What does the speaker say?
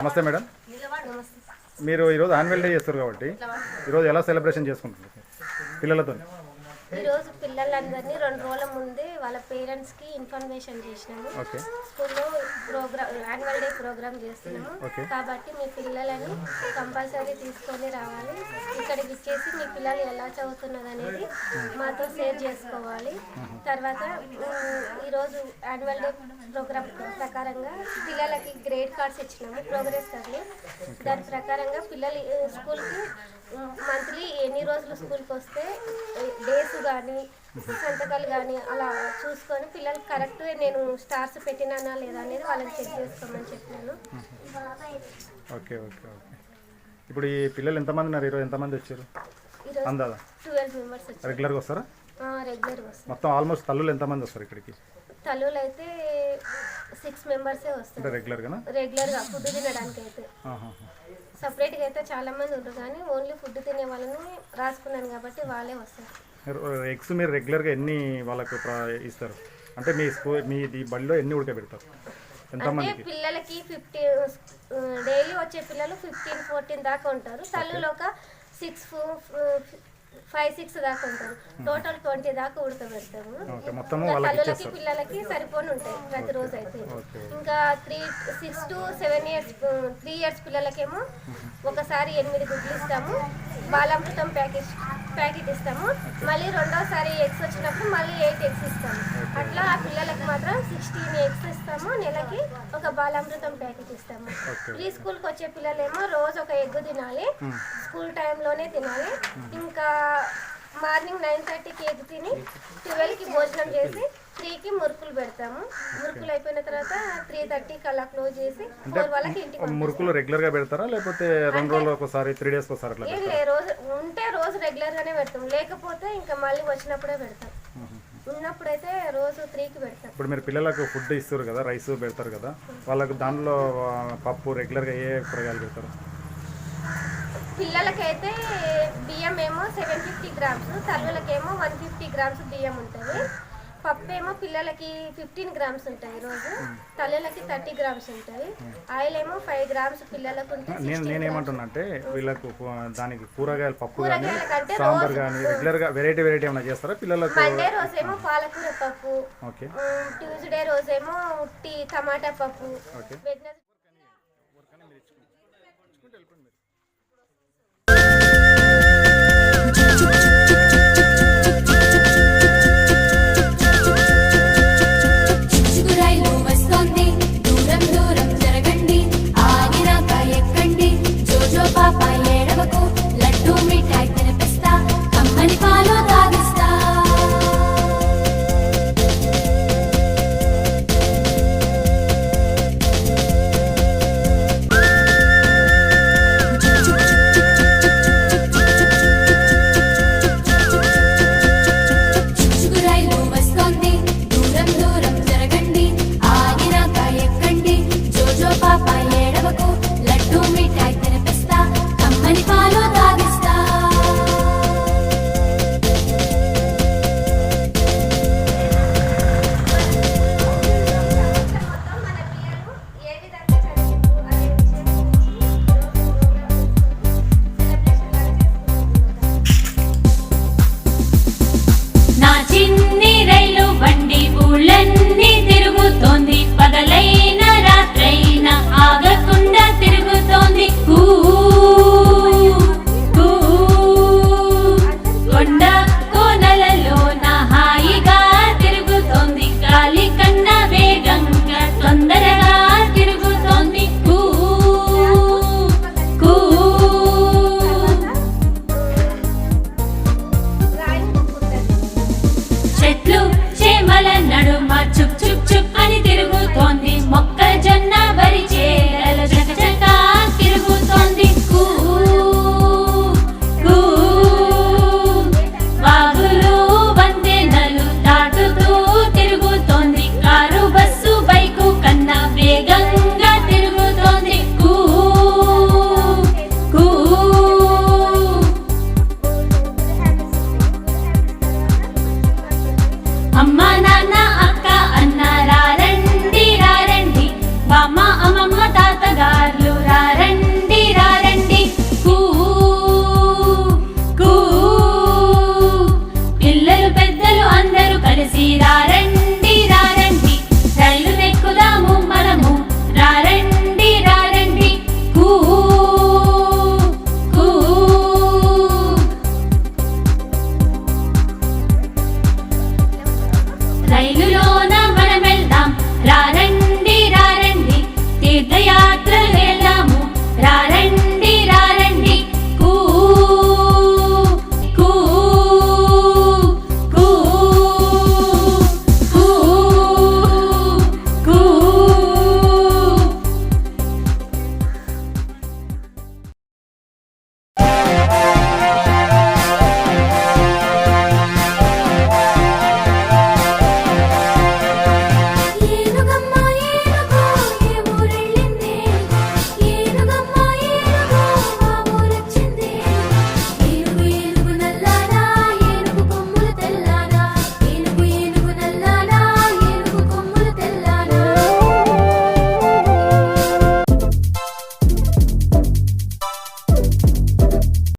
నమస్తే మేడం. మీరు ఈరోజు ఆన్యువల్ డే చేస్తారు కాబట్టి ఈరోజు ఎలా సెలబ్రేషన్ చేసుకుంటున్నారు పిల్లలతో ఈరోజు పిల్లలందరినీ రెండు రోజుల ముందే వాళ్ళ పేరెంట్స్కి ఇన్ఫర్మేషన్ చేసినాము స్కూల్లో ప్రోగ్రామ్ యాన్యువల్ డే ప్రోగ్రామ్ చేస్తున్నాము. కాబట్టి మీ పిల్లలని కంపల్సరీ తీసుకొని రావాలి. ఇక్కడికి ఇచ్చేసి మీ పిల్లలు ఎలా చదువుతున్నారు అనేది మాతో షేర్ చేసుకోవాలి. తర్వాత ఈరోజు యాన్యువల్ డే ప్రోగ్రామ్ ప్రకారంగా పిల్లలకి గ్రేడ్ కార్డ్స్ ఇచ్చినాము ప్రోగ్రెస్ కార్డులు దాని ప్రకారంగా పిల్లలు స్కూల్కి మంత్లీ ఎన్ని రోజులు స్కూల్కి వస్తే డేస్ కానీ సంతకాలు కానీ అలా చూసుకొని పిల్లలు కరెక్ట్ నేను స్టార్స్ పెట్టినానా లేదా అనేది వాళ్ళని చెక్ చేసుకోమని చెప్పినాను ఓకే ఓకే ఓకే. ఇప్పుడు ఈ పిల్లలు ఎంతమంది ఉన్నారు? ఈరోజు ఎంతమంది వచ్చారు? అందాదా ట్వెల్వ్ మెంబర్స్ వచ్చారు. రెగ్యులర్గా వస్తారా? రెగ్యులర్గా వస్తారు మొత్తం ఆల్మోస్ట్ తల్లులు ఎంతమంది వస్తారు ఇక్కడికి? తల్లులు అయితే సిక్స్ మెంబర్సే వస్తారు. రెగ్యులర్గానా? రెగ్యులర్గా ఫుడ్ తినడానికి అయితే. సపరేట్గా అయితే చాలా మంది ఉంటారు కానీ ఓన్లీ ఫుడ్ తినే వాళ్ళని రాసుకున్నాను కాబట్టి వాళ్ళే వస్తారు. ఎగ్స్ మీరు రెగ్యులర్గా ఎన్ని వాళ్ళకు ప్ర- ఇస్తారు? అంటే మీ స్కూల్ మీ ఈ బడిలో ఎన్ని ఉడకబెడతారు? అంటే ఎంతమందికి పిల్లలకి ఫిఫ్టీ డైలీ వచ్చే పిల్లలు ఫిఫ్టీన్ ఫోర్టీన్ దాకా ఉంటారు. తల్లులు ఒక సిక్స్ ఫైవ్ సిక్స్ దాకా ఉంటారు. టోటల్ ట్వంటీ దాకా ఉడకబెడతాము. తల్లులకి పిల్లలకి సరిపోని ఉంటాయి ప్రతిరోజు అయితే. ఓకే ఇంకా three six two seven years three years పిల్లలకేమో ఒకసారి ఎనిమిది గుడ్లు ఇస్తాము. బాలామృతం ప్యాకెట్ ప్యాకెట్ ఇస్తాము. మళ్ళీ రెండోసారి ఎగ్స్ వచ్చినప్పుడు మళ్ళీ ఎయిట్ ఎగ్స్ ఇస్తాము. అట్లా ఆ పిల్లలకి మాత్రం సిక్స్టీన్ ఎగ్స్ ఇస్తాము. నెలకి ఒక బాలామృతం ప్యాకెట్ ఇస్తాము. ప్రీ స్కూల్కి వచ్చే పిల్లలేమో రోజు ఒక ఎగ్ తినాలి. స్కూల్ టైంలోనే తినాలి. ఇంకా మార్నింగ్ నైన్ థర్టీకి ఎగ్ తిని ట్వెల్వ్కి భోజనం చేసి త్రీకి మురుకులు పెడతాము. మురుకులు అయిపోయిన తర్వాత త్రీ థర్టీకి అలా క్లోజ్ చేసి ఫోర్ వాళ్ళకి ఇంటికి. మురుకులు రెగ్యులర్గా పెడతారా? లేకపోతే రెండు రోజులు ఒకసారి త్రీ డేస్కి ఒకసారి అట్లా రోజు ఉంటే రోజు రెగ్యులర్ గానే పెడతాం లేకపోతే ఇంకా మళ్ళీ వచ్చినప్పుడే పెడతాం. ఉన్నప్పుడైతే రోజు త్రీకి పెడతాం. ఇప్పుడు మీరు పిల్లలకు ఫుడ్ ఇస్తారు కదా రైస్ పెడతారు కదా వాళ్ళకు దానిలో పప్పు రెగ్యులర్గా ఏ కూరగాయలు పెడతారు? పిల్లలకైతే బియ్యం ఏమో సెవెన్ ఫిఫ్టీ గ్రామ్స్ తల్లులకేమో వన్ ఫిఫ్టీ గ్రామ్స్ బియ్యం ఉంటుంది. పప్పు ఏమో పిల్లలకి ఫిఫ్టీన్ గ్రామ్స్ ఉంటాయి రోజు తల్లులకి థర్టీ గ్రామ్స్ ఉంటాయి. ఆయిల్ ఏమో ఫైవ్ గ్రామ్స్ పిల్లలకు నేను నేనేమంటున్నా అంటే వీళ్ళకు దానికి కూరగాయలు పప్పు కానీ సాంబార్ కానీ రెగ్యులర్గా వెరైటీ వెరైటీ ఏమైనా చేస్తారా పిల్లలకు? మండే రోజేమో పాలకూర పప్పు ఓకే. ట్యూస్డే రోజేమో ఉట్టి టమాటా పప్పు ఓకే. నడుమ చుక్ చుక్ చుక్ అని తిరుగుతో